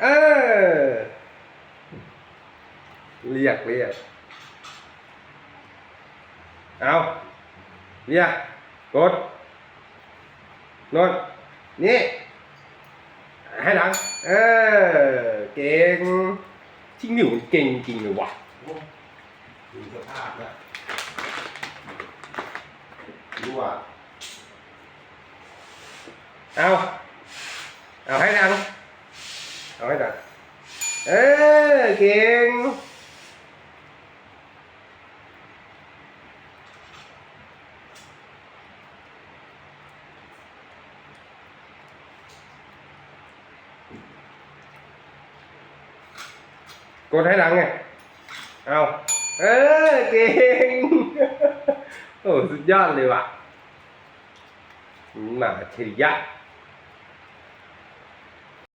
เออ เรียกเรียก เอาเรียก กดโนนนี่ ให้หลัง เออ เก่งจริงหนิวมันเก่งจริงเลยว่ะดูสภาพนะดูว่าเอา เอาให้ดังเอาให้ดัง เออ เก่ง กดให้ดังไง เอา เออ เก่ง โอ้ สุดยอดเลยว่ะหมาเฉริยะ